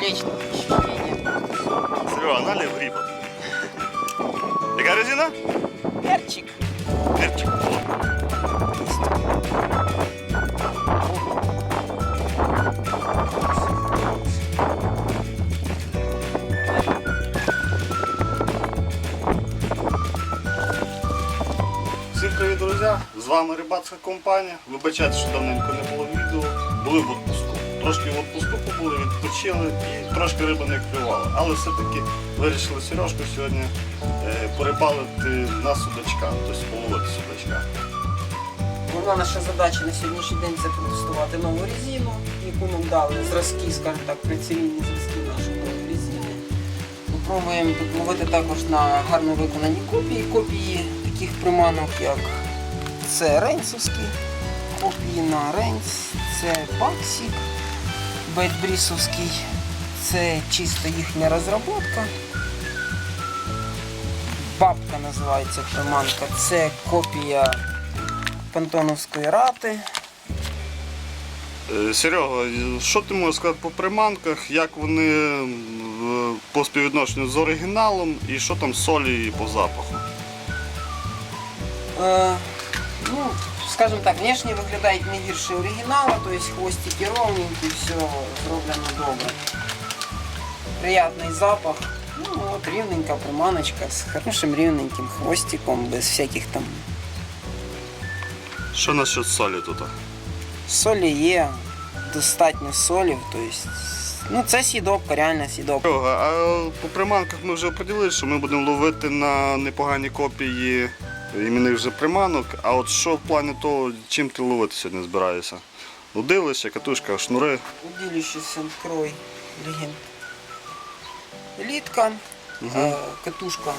Отлично. Ощущение. Серега, налив гріпа. Яка резина? Перчик. Перчик. Всім привіт, друзі! З вами рибацька компанія. Вибачайте, що давненько не було відео. Були в відпуску. Трошки в відпуску побули, відпочили і трошки риба не клювала. Але все-таки вирішили Сережку сьогодні е, порибалити на судачка, тобто половити судачка. Головна наша задача на сьогоднішній день це протестувати нову резину, яку нам дали зразки, скажімо так, прицільні зразки нашої резини. Попробуємо ловити також на гарно виконані копії. Копії таких приманок, як це рейнсовські, копії на рейнс, це паксік, бейтбрісовський, це чисто їхня розробка. Бабка називається приманка, це копія пантоновської рати. Е, Серега, що ти можеш сказати по приманках, як вони по співвідношенню з оригіналом і що там солі і по запаху? Е, скажем так, внешне виглядають не гірше оригінала, то есть хвостики ровненькі, все зроблено добре. Приятний запах. Ну, от рівненька приманочка з хорошим рівненьким хвостиком, без всяких там Що насчет солі тут? солі є, достатньо солів, то есть, ну це сідобка, реально сідобка. А по приманках ми вже поділили, що ми будемо ловити на непогані копії іменних вже приманок. А от що в плані того, чим ти ловити сьогодні збираєшся? Удилище, катушка, шнури. Удилище Сент-Крой, легенд. Елітка, е, катушка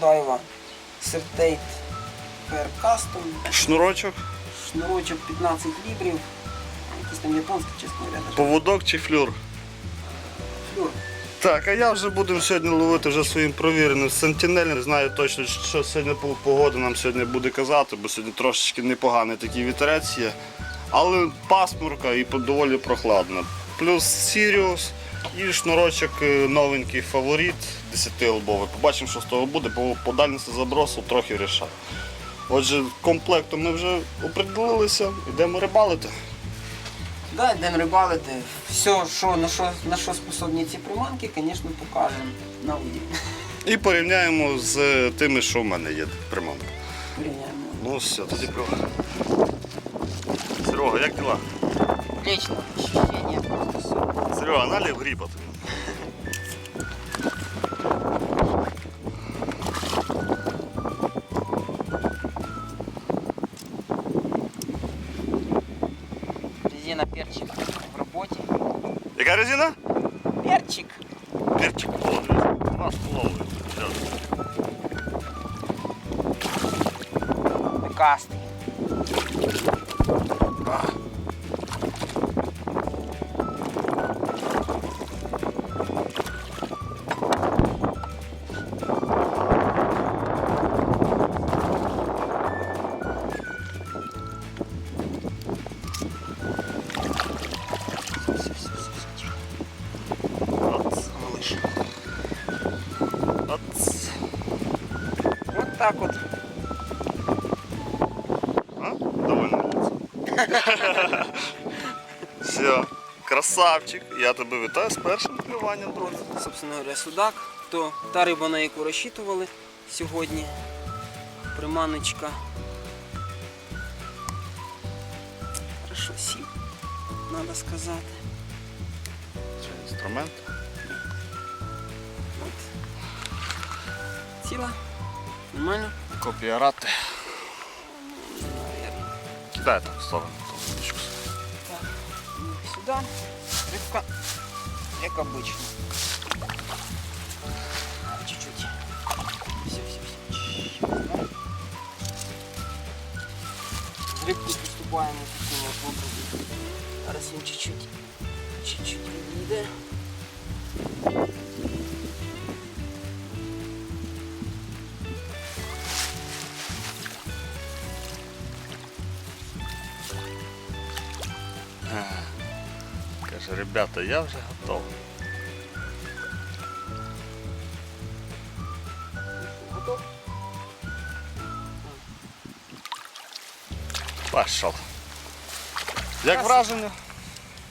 Дайва, Сертейт Custom, Шнурочок, шнурочок 15 лібрів, якийсь там японський, чесно говоря, поводок чи флюр. флюр. Так, а я вже будемо сьогодні ловити вже своїм провіреним сентінелем. Знаю точно, що сьогодні погода нам сьогодні буде казати, бо сьогодні трошечки непоганий такий вітерець є. Але пасмурка і доволі прохладно. Плюс Сіріус і шнурочок е, новенький фаворит 10-лбовий. Побачимо, що з того буде, бо по дальності забросу трохи рішав. Отже, комплектом ми вже оприділилися, йдемо рибалити. Да, йдемо рибалити. Все, що, на, що, на що способні ці приманки, звісно, покажемо на воді. І порівняємо з тими, що в мене є приманка. Порівняємо. Ну все, тоді про. Серега, як діла? Отлично, ощущение просто все. Серега, налів гріба тобі. Яка резина? Перчик. Перчик. О, дивись, Два з Все. Красавчик. Я тебе вітаю з першим клюванням, друзі. Собственно говоря, судак. То та риба, на яку розчитували сьогодні. Приманочка. Хорошо сів, надо сказати. Це інструмент. От. Ціла. Нормально? Копія рати. Наверно. Кидай так в сторону. Сюда. Рыбка, как обычно. А, Чуть-чуть. Все, все, все. Рыбку поступаем вот таким вот образом. Зараз він чуть-чуть, чуть-чуть відійде. Каже, Ребята, я уже готов. Готов? Пішов. Як враження?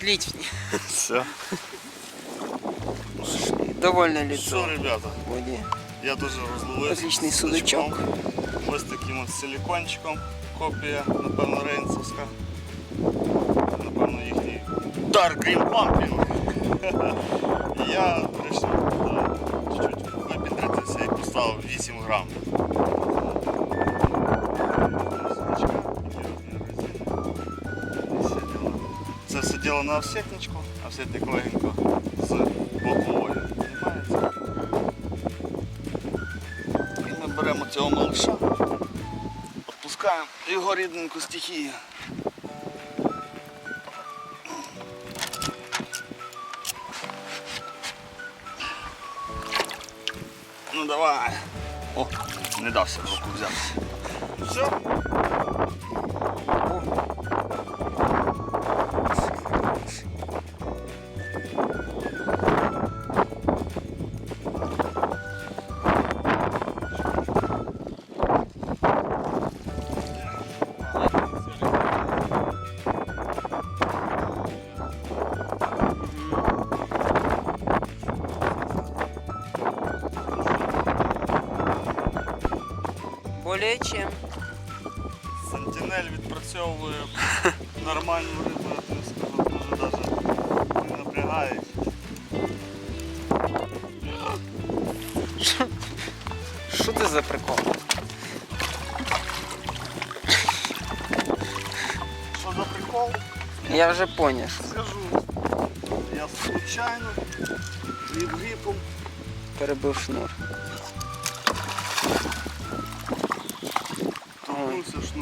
Все. Ну, ну, Довольно лицо. Все, ребята. Воді. Я тоже розловив. Отличний судачок. Ось таким от силікончиком. Копія, напевно, рейнцевська. Dark Green Pumpkin. Я да, чуть-чуть випідритися і поставив 8 грам. Це все діло на овсетничку, овсетник легенько з боковою. І ми беремо цього малыша, відпускаємо його рідненьку стихію. Не дався в руку взяти. Более чем. Сентинель відпрацьовує нормальну рибу, я тобі скажу, дуже навіть не напрягає. Що це за прикол? Що за прикол? Я вже поняв. Скажу. Я случайно від гріпом Перебив шнур.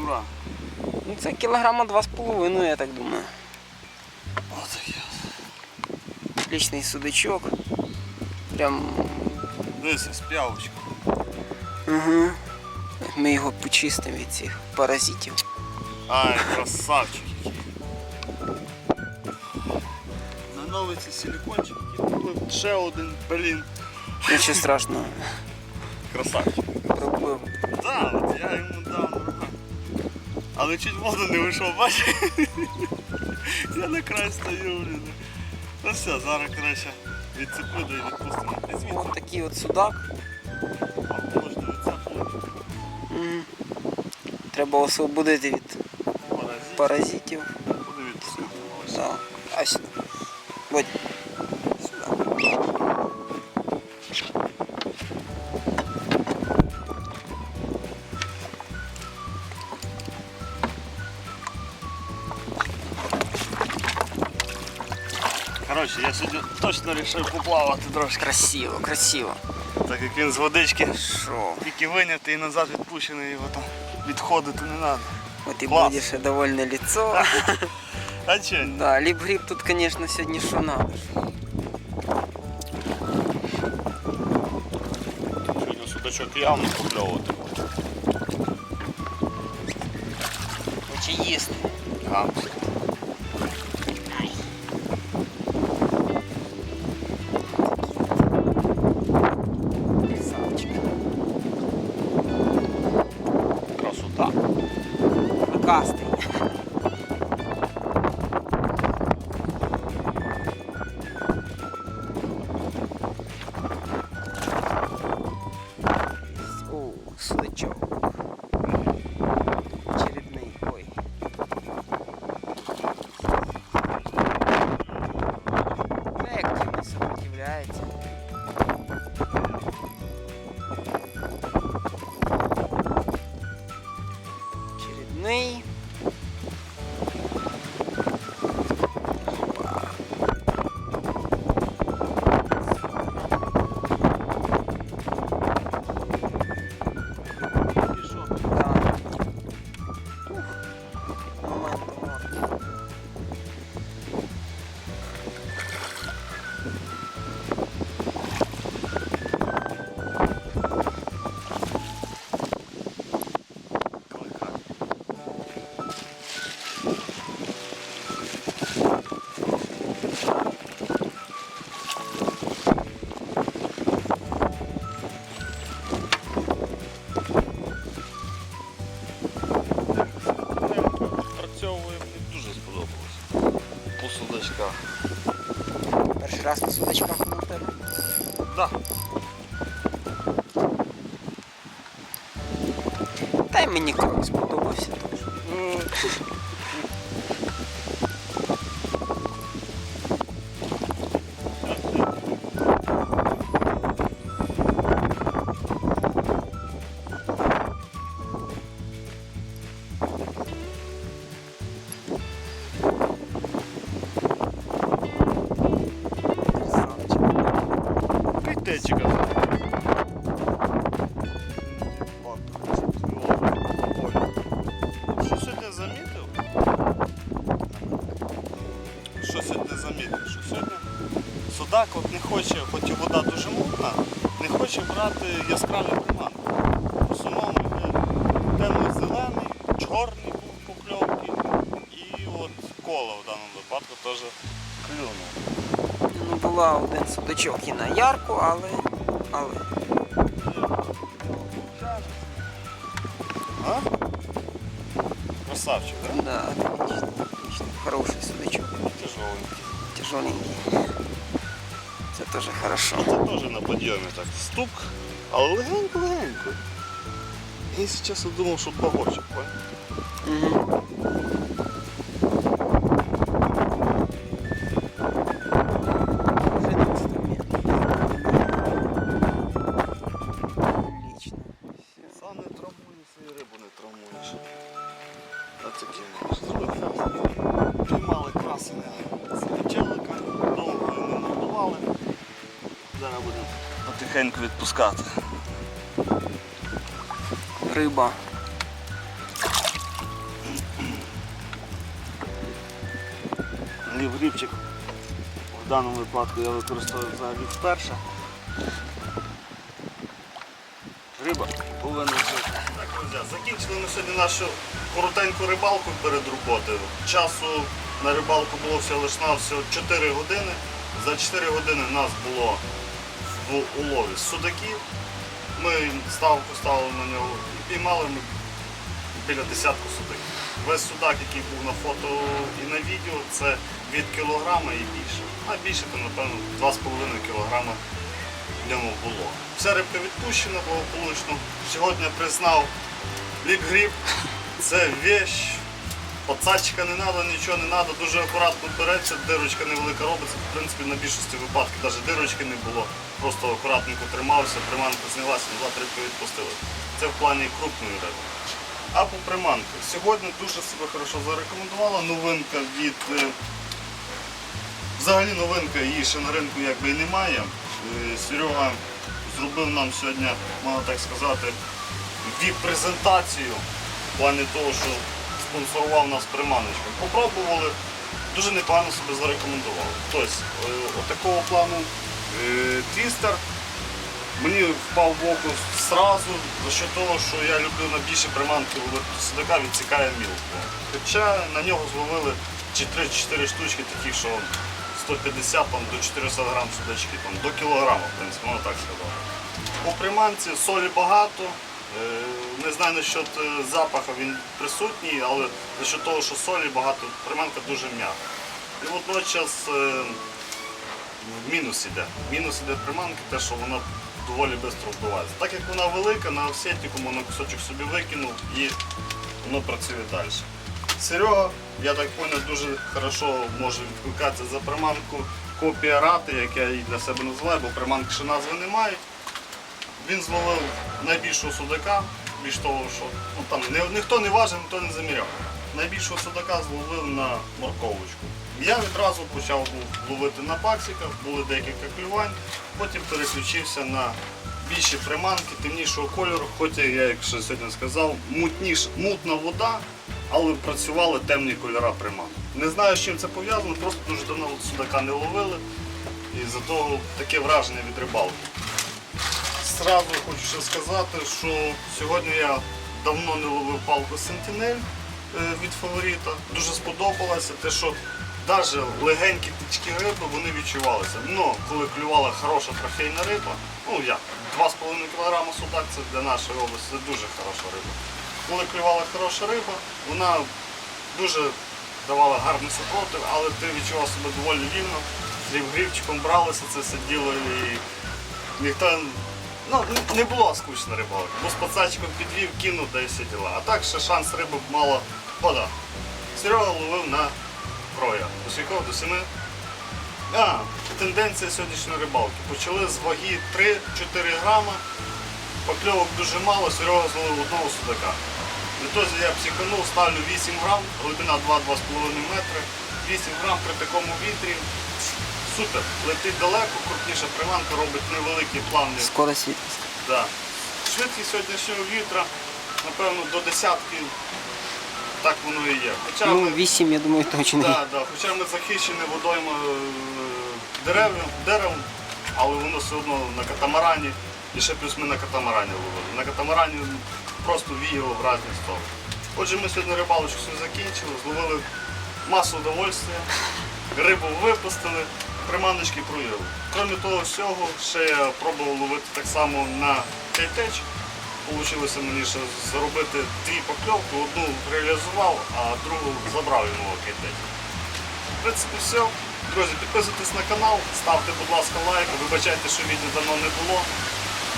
Торкнувся. Ну це кілограма два з половиною, я так думаю. От. Отличний судачок. Прям. Дивися, з п'явочкою. Угу. Ми його почистимо від цих паразитів. Ай, красавчик який. На цей силікончик, який ще один, блін. Нічого страшного. Красавчик. Пробив. Так, от я йому. Але чуть воду не вийшов, бачиш? Я на край стою, блін. Ну все, зараз краще відцеплю да і відпустимо. Ось такий от судак. можна відцеплювати. Mm. Треба освободити від паразитів. паразитів. Да. А Коротше, я сьогодні точно вирішив поплавати трошки. Красиво, красиво. Так як він з водички Шо? тільки винятий і назад відпущений, його там відходити не треба. Вот и Класс. будешь довольное лицо. А че? Да, лип-гриб тут, конечно, сегодня что надо. Сьогодні судачок явно покльовувати. Хоче їсти. Гамський. Та й мені крок сподобався вода дуже мутна, не хоче брати яскраві приманки. В основному темно-зелений, чорний був покльовки і от коло в даному випадку теж клюнув. Ну, була один судачок і на ярку, але. але. А? Красавчик, да? Да, отлично, отлично. Хороший судачок. Тяжеленький. Тяжеленький. Теж хорошо. Це теж на підйомі так. Стук, але легенько-легенько. Я, якщо чесно, думав, що погорчик? Угу. Уже на инструмент. Отлично. Всё. Сам не травмуєш і рибу не травмуєш. А такі можеш зробити. Піймали красення сидячелика, довго не мордували. Зараз будемо потихеньку відпускати. Риба. Лівгрібчик в даному випадку я використовую взагалі вперше. Риба повинна жити. Так, друзі, закінчили ми сьогодні нашу коротеньку рибалку перед роботою. Часу на рибалку було всього лише на всього 4 години. За 4 години нас було в улові судаків. Ми ставку ставили на нього і піймали ми біля десятку судаків. Весь судак, який був на фото і на відео, це від кілограма і більше. А більше, то напевно 2,5 кілограма в ньому було. Вся рибка відпущена благополучно. Сьогодні признав ліп-гріб. Це вещь. Подсадчика не треба, нічого не треба, дуже акуратно береться, дирочка невелика робиться. В принципі, на більшості випадків навіть дирочки не було. Просто акуратненько тримався, приманка знялася, два рибки відпустили. Це в плані крупної риби. А по приманках. Сьогодні дуже себе хорошо зарекомендувала. Новинка від. е, Взагалі новинка її ще на ринку якби і немає. Е, Серега зробив нам сьогодні, можна так сказати, віп-презентацію в плані того, що спонсорував нас приманочком. Попробували, дуже непогано себе зарекомендували. Тобто, е, отакого плану е, твістер Мені впав в око сразу, за що того, що я люблю на більше приманки судака, відсікає мілко. Хоча на нього зловили чи 3-4 штучки таких, що 150 там, до 400 грам судачки, там, до кілограма, в принципі, можна так сказати. По приманці солі багато. Е, Не знаю насчет е, запаху, він присутній, але за того, що солі багато, приманка дуже м'яка. І водночас е, мінус іде. Мінус іде приманки, те, що вона доволі швидко вбивається. Так як вона велика, на офсетнику можна кусочок собі викинув і воно працює далі. Серега, я так зрозумів, дуже хорошо може відкликатися за приманку копія рати, як я її для себе називаю, бо приманки ще назви не мають. Він зловив найбільшого судака, більш того, що ну, там, ні- ніхто не важив, ніхто не заміряв. Найбільшого судака зловив на морковочку. Я відразу почав ловити на баксиках, були декілька клювань, потім переключився на більші приманки, темнішого кольору, хоча я, як ще сьогодні сказав, мутніш, мутна вода, але працювали темні кольора приманок. Не знаю, з чим це пов'язано, просто дуже давно судака не ловили. І за таке враження від рибалки. Сразу хочу ще сказати, що сьогодні я давно не ловив палку е, від фаворита. Дуже сподобалося те, що навіть легенькі тички риби вони відчувалися. Ну, коли клювала хороша трофейна риба, ну як, 2,5 кг судак це для нашої області це дуже хороша риба. Коли клювала хороша риба, вона дуже давали гарний супротив, але ти відчував себе доволі вільно. З рівгрівчиком бралися, це сиділо і ніхто ну, не було скучно рибалки. Бо з пацачком підвів, кинув та й всі діла. А так ще шанс риби мало вода. Серега ловив на кроя. До скількох? До семи. А, тенденція сьогоднішньої рибалки. Почали з ваги 3-4 грама. Покльовок дуже мало, Серега зловив одного судака. Відтоді я психанув, ставлю 8 грам, глибина 2-2,5 метри. 8 грам при такому вітрі. Супер. Летить далеко, крупніша приманка, робить невеликі плавні. Скорость світлості. Да. Швидкість сьогоднішнього вітра, напевно, до десятки так воно і є. Хоча Ну, ми, 8, я думаю, точно. да, да, хоча ми захищені водойма е, деревом, деревом, але воно все одно на катамарані. І ще плюс ми на катамарані ловили. На катамарані просто віяло в різні сторони. Отже, ми сьогодні рибалочку свою закінчили, зловили масу удовольствия, рибу випустили, приманочки провели. Крім того всього, ще я пробував ловити так само на кейтеч. Получилося мені ще зробити дві покльовки, одну реалізував, а другу забрав йому кейтеч. В принципі, все. Друзі, підписуйтесь на канал, ставте, будь ласка, лайк, вибачайте, що відео давно не було.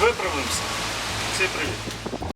Виправимося. Всім привіт!